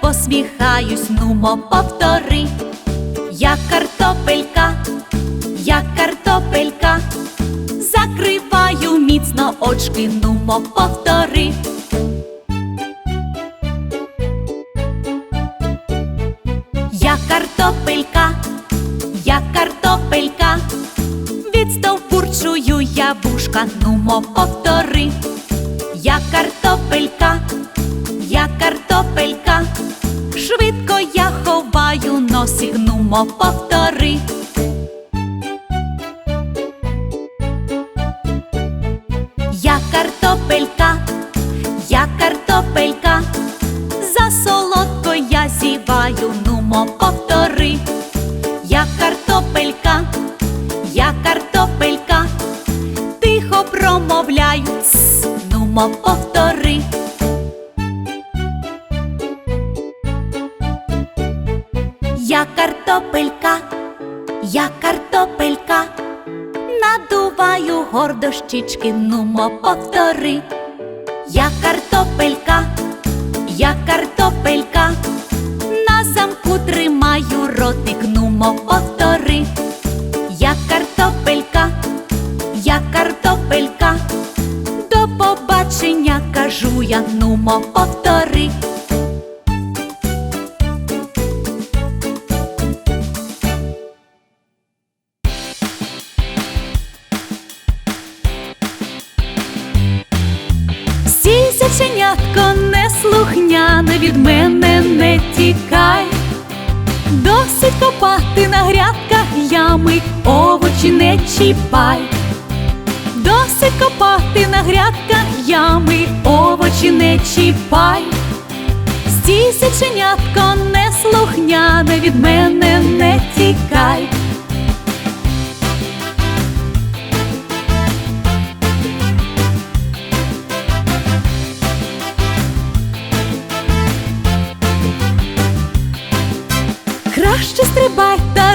посміхаюсь, нумо повтори. Я картопелька, я картопелька, закриваю міцно очки, нумо повтори. Я картопелька, я картопелька, відстовбурчую я вушка, нумо повтори. Я картопелька, я картопелька, швидко я ховаю носик, нумо повтори. Я картопелька, я картопелька, за солодко я зіваю, нумо повтори. Я картопелька, я картопелька, тихо промовляю, нумо повтори. Щічки, нумо повтори. Я картопелька, я картопелька, на замку тримаю ротик, нумо повтори. Я картопелька, я картопелька, до побачення кажу я, нумо повтори. Овочі не чіпай. Досить копати на грядках ями, овочі не чіпай. Стій заченятко неслухняне від мене не тікай. Краще стрибай та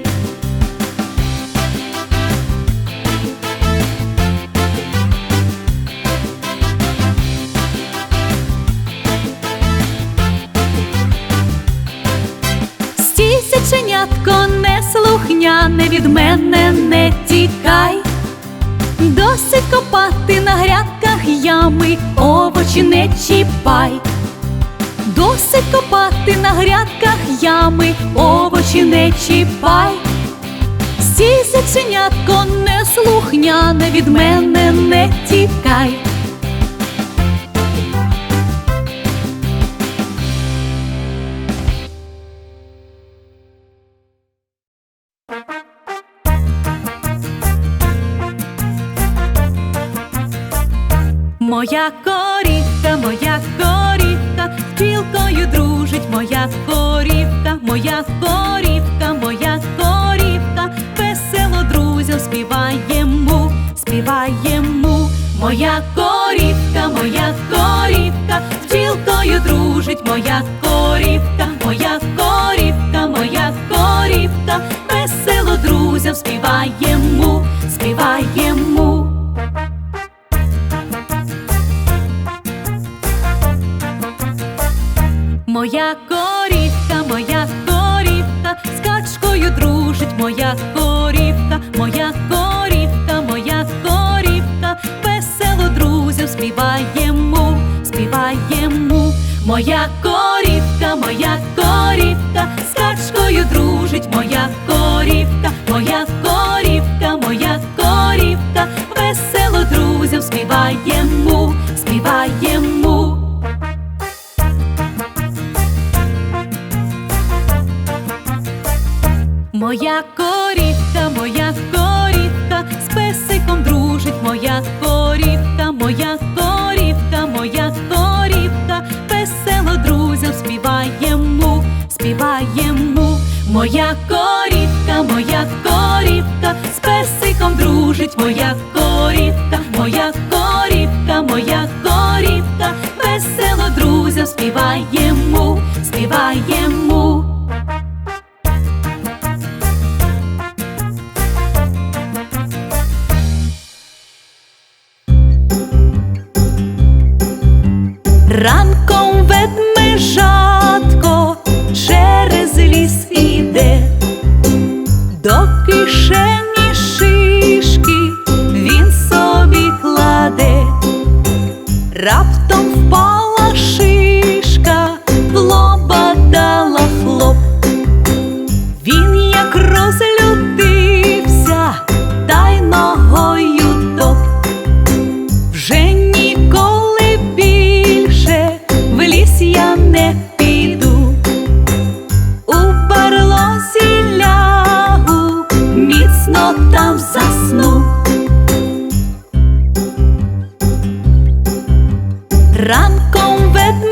Неслухняне від мене не тікай. Досить копати на грядках ями, овочі не чіпай. Досить копати на грядках ями, овочі не чіпай. Стій, заченятко, неслухняне від мене не качкою дружить zasnął. Ranką według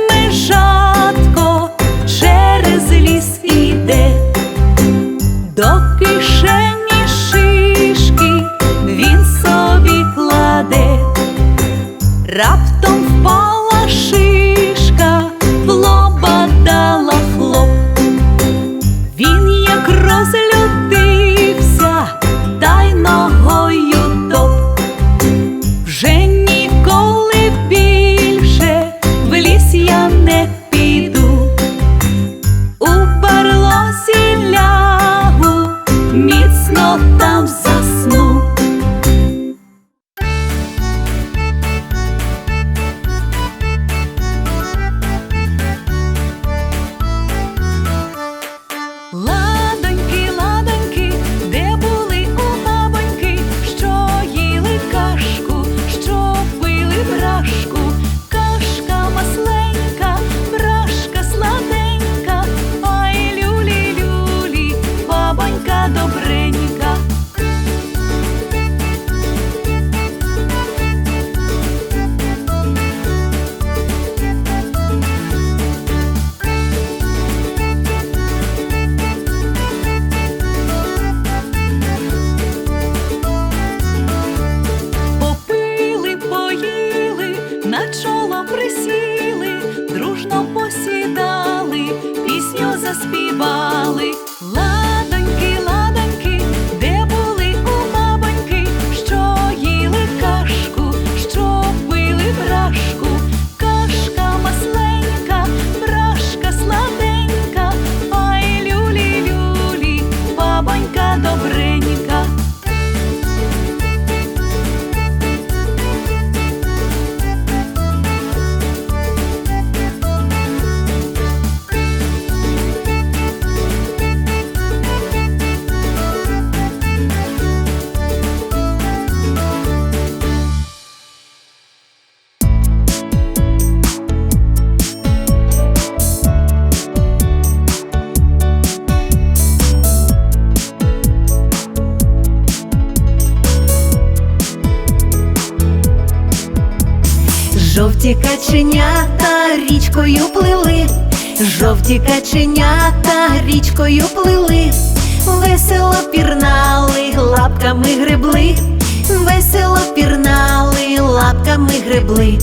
лапками гребли, весело пірнали, лапками гребли.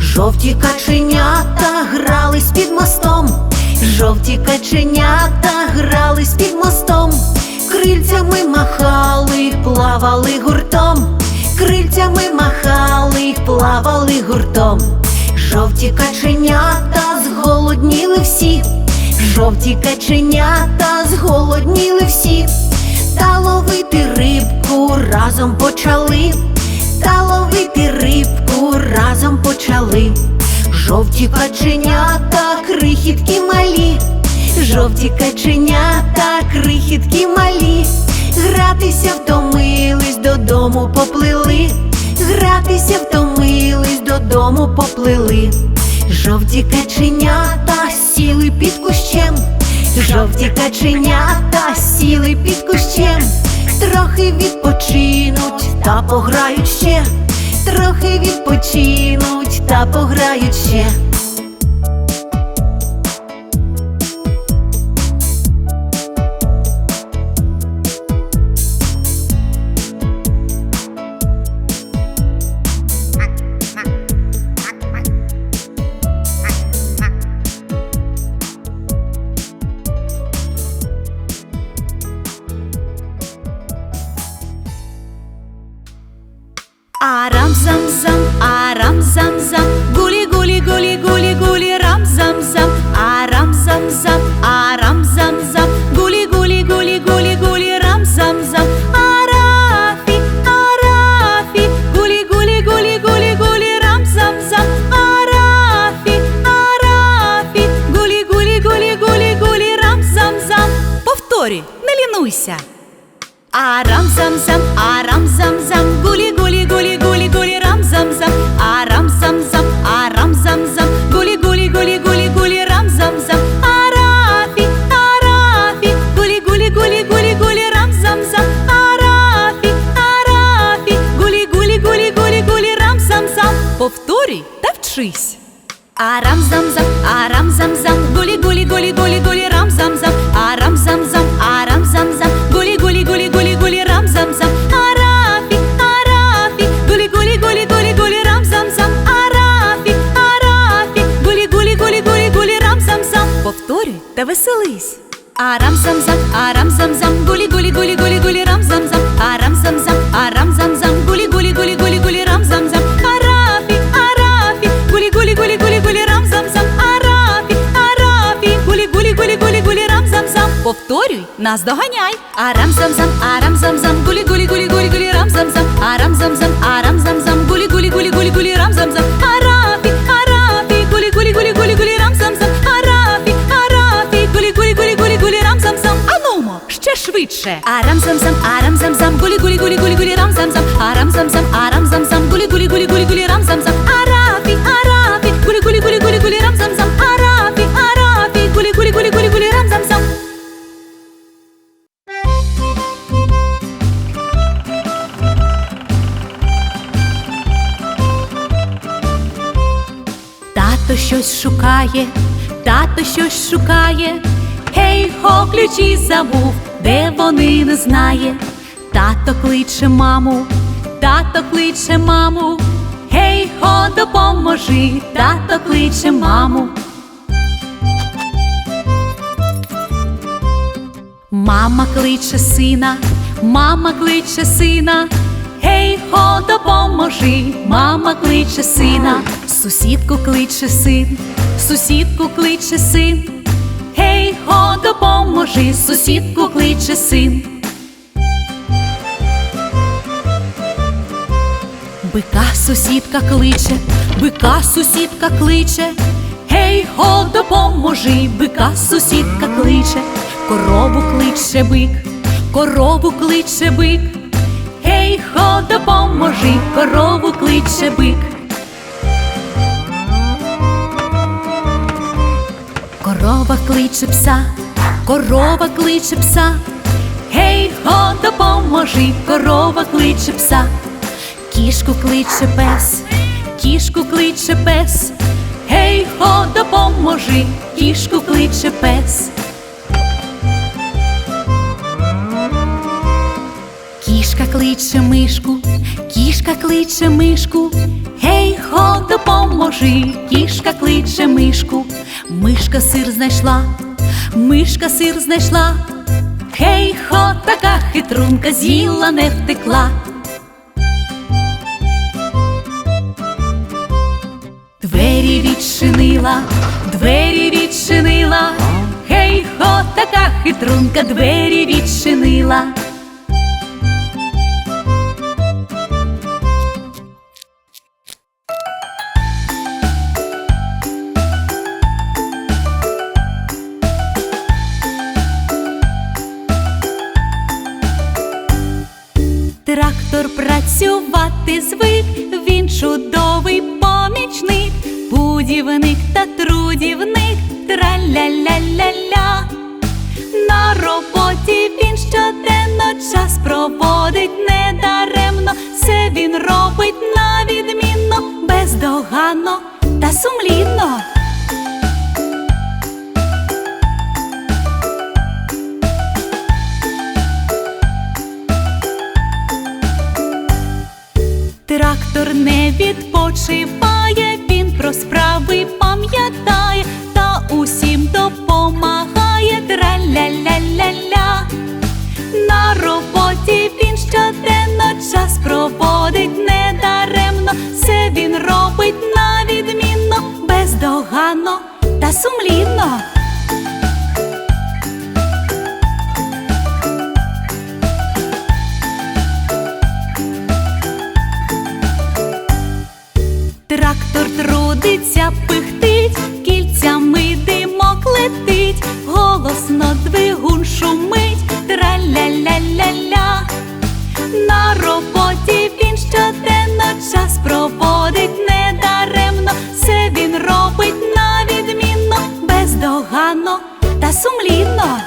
Жовті каченята грались під мостом, жовті каченята грались під мостом, крильцями махали, плавали гуртом, крильцями махали, плавали гуртом. Жовті каченята зголодніли всі, жовті каченята зголодніли всі, та ловити рибку разом почали, та ловити рибку разом почали. Жовті каченята, крихітки малі, жовті каченята, крихітки малі, гратися втомились, додому поплили, гратися втомились, додому поплили. Жовті каченята сіли під кущем, жовті каченята трохи відпочинуть та пограють ще, трохи відпочинуть та пограють ще. Та веселись. Арам зам зам, арам зам зам, гулі гулі гулі гулі гулі рам зам зам, арам зам зам, арам зам зам, гулі гулі гулі гулі гулі рам зам зам, арафі, арафі, гулі гулі гулі гулі гулі рам зам зам, арафі, арафі, гулі гулі гулі гулі гулі рам зам зам. Повторюй, нас доганяй. Арам зам зам, арам зам зам, гулі гулі гулі гулі гулі рам зам зам, арам зам зам, арам зам зам, гулі гулі гулі гулі гулі рам зам зам, швидше. Арам зам зам, арам зам зам, гулі гулі гулі гулі гулі рам зам зам, арам зам зам, арам зам зам, гулі гулі гулі гулі гулі рам зам зам, арафі, арафі, гулі гулі гулі гулі гулі рам зам зам, арафі, арафі, гулі гулі гулі гулі гулі рам зам зам. Тато щось шукає, тато щось шукає. Гей, хо, ключі забув, де вони не знає. Тато кличе маму, тато кличе маму. Гей, хо, допоможи, тато кличе маму. Мама кличе сина, мама кличе сина. Гей, хо, допоможи, мама кличе сина, сусідку кличе син, сусідку кличе син. Гей, хо, допоможи, сусідку кличе син. Бика сусідка кличе, бика сусідка кличе. Гей, хо, допоможи, бика сусідка кличе, корову кличе бик, корову кличе бик. Гей, хо, допоможи, корову кличе бик. Корова кличе пса, корова кличе пса. Гей, го, допоможи, корова кличе пса. Кішку кличе пес, кішку кличе пес. Гей, го, допоможи, кішку кличе пес. Кішка кличе мишку, кішка кличе мишку. Гей, хо, допоможи, кішка кличе мишку. Мишка сир знайшла, мишка сир знайшла. Гей, хо, така хитрунка з'їла не втекла. Двері відчинила, двері відчинила. Гей, хо, така хитрунка, двері відчинила. Працювати звик, він чудовий помічник, будівник та трудівник, траля-ля-ля-ля. На роботі він щоденно час проводить недаремно, все він робить на відмінно, бездоганно та сумлінно. Трактор не відпочиває, він про справи пам'ятає та усім допомагає. Траля-ля-ля-ля. На роботі він щоденно час проводить недаремно, все він робить на відмінно, бездоганно та сумлінно. Трактор трудиться, пихтить, кільцями димок летить, голосно двигун шумить, траля-ля-ля-ля. На роботі він щоденно час проводить недаремно, все він робить на відмінно, бездоганно та сумлінно.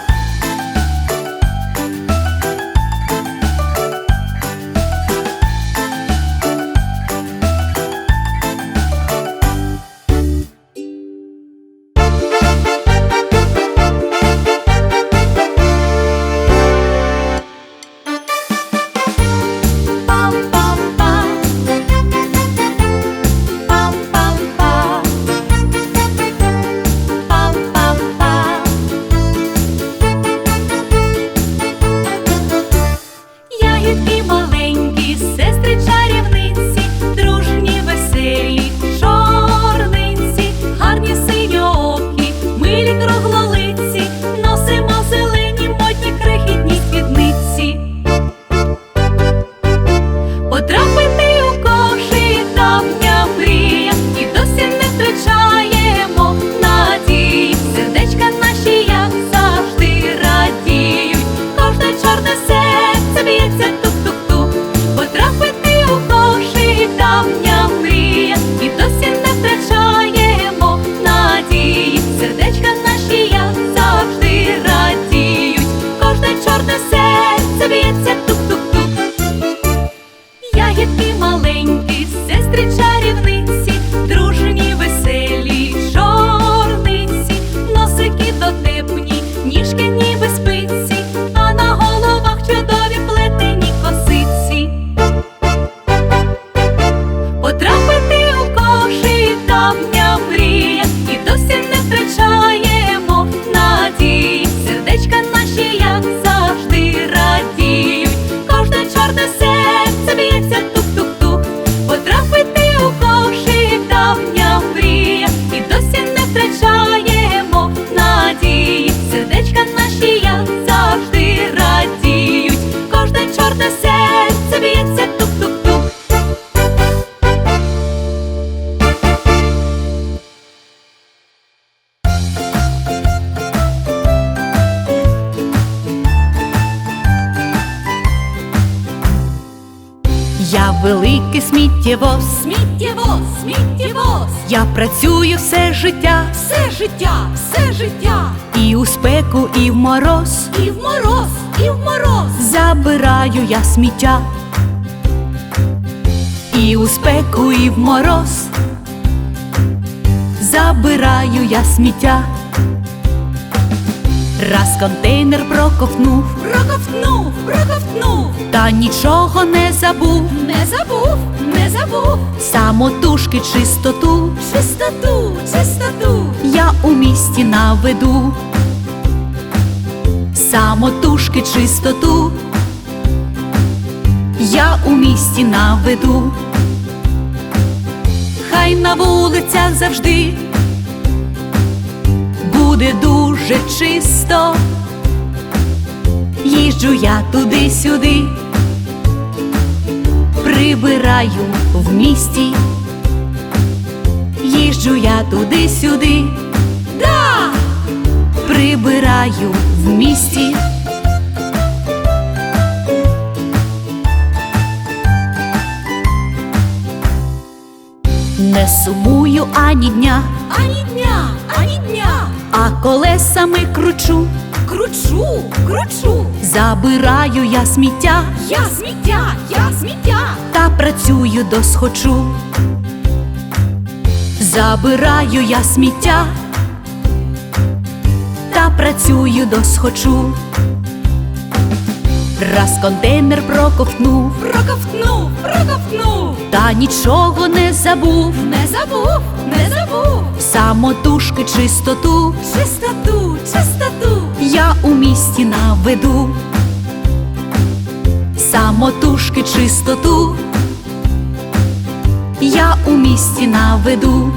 Мороз. і в мороз, і в мороз, Забираю я сміття. І у спеку, і в мороз. Забираю я сміття. Раз контейнер проковтнув, проковтнув, проковтнув, та нічого не забув. не забув, не забув, Самотужки чистоту чистоту, чистоту, я у місті наведу. Самотужки чистоту я у місті наведу. Хай на вулицях завжди буде дуже чисто. Їжджу я туди-сюди, прибираю в місті. Їжджу я туди-сюди, да, прибираю в місті. Не сумую ані дня, ані дня, ані дня, а колесами кручу, кручу, кручу, забираю я сміття. Я сміття, я сміття, та працюю досхочу. Забираю я сміття працюю досхочу. Раз контейнер проковтнув, проковтнув, проковтнув, та нічого не забув. не забув, не забув, Самотужки чистоту чистоту, чистоту, я у місті наведу. Самотужки чистоту я у місті наведу.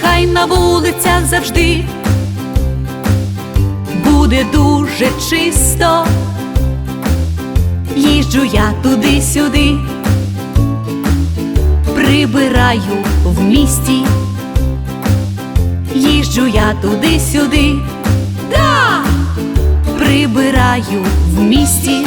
Хай на вулицях завжди буде дуже чисто. Їжджу я туди-сюди, прибираю в місті. Їжджу я туди-сюди, да, прибираю в місті.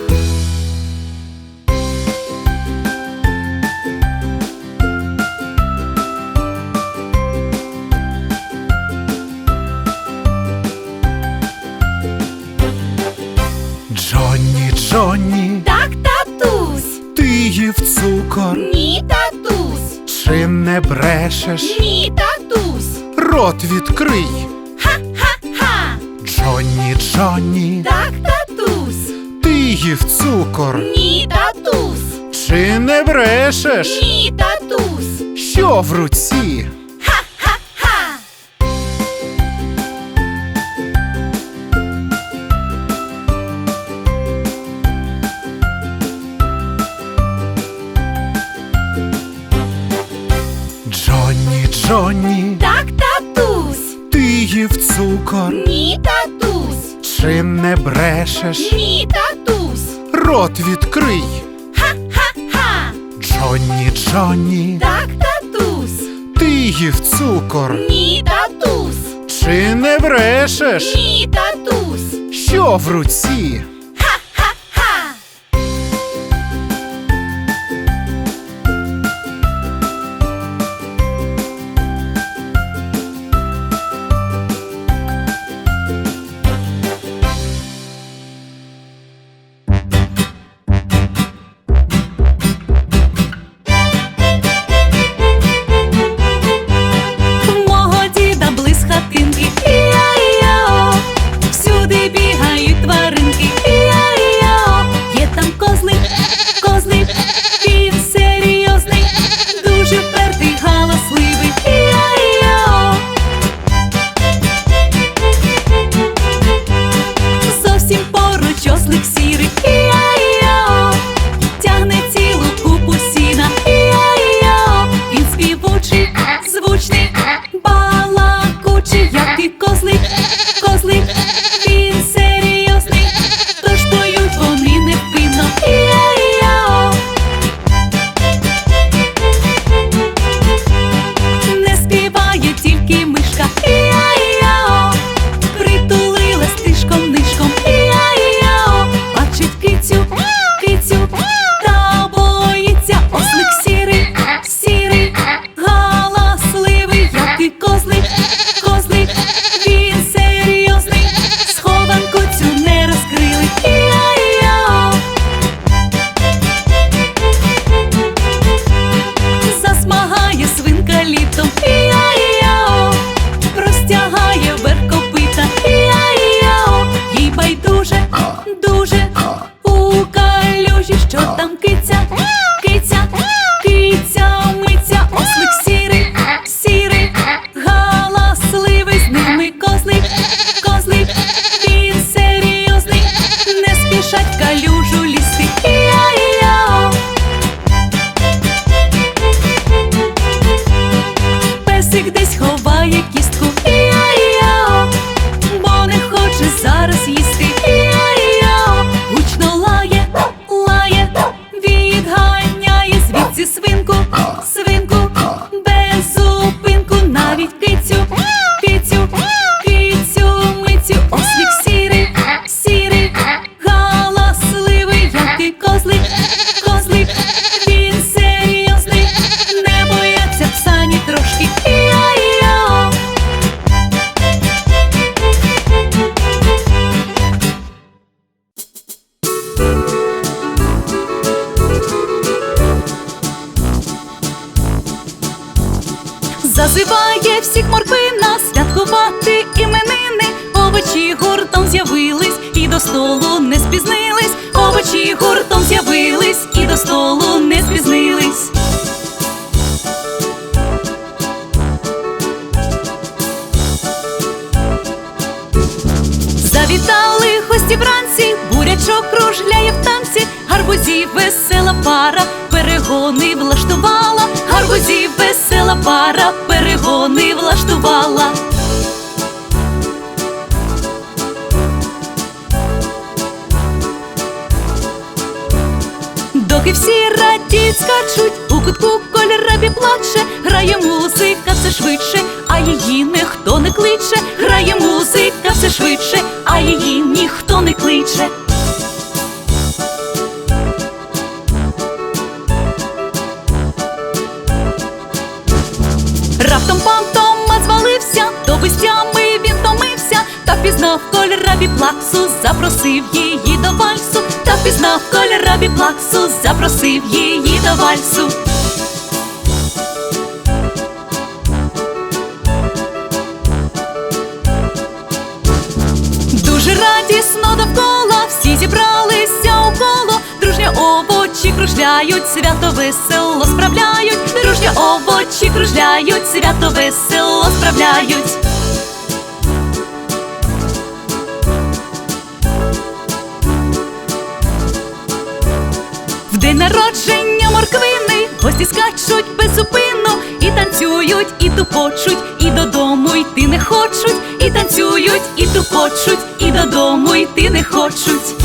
Брешеш? ні, татусь, Рот відкрий. ха-ха-ха, Джонні, Джонні, так, татусь, ти їв цукор, ні, татусь, чи не брешеш? ні, татусь, Що в руці? брешеш. Ні, татусь. Рот відкрий. Ха-ха-ха. Джонні, Джонні. Так, татус! Ти їв цукор. Ні, татус! Чи не брешеш? Ні, татусь. Що в руці? з'явились і до столу. Скачуть. У кутку кольорові плаче, грає музика все швидше, а її ніхто не кличе, грає музика все швидше, а її ніхто не кличе. пізнав кольора біплаксу, запросив її до вальсу, та пізнав кольора біплаксу, запросив її до вальсу. Дуже радісно довкола, всі зібралися у коло, дружня овочі кружляють, свято весело справляють, дружня овочі кружляють, свято весело справляють. народження морквини, гості скачуть безупинно, і танцюють, і тупочуть, і додому йти не хочуть, і танцюють, і тупочуть, і додому йти не хочуть.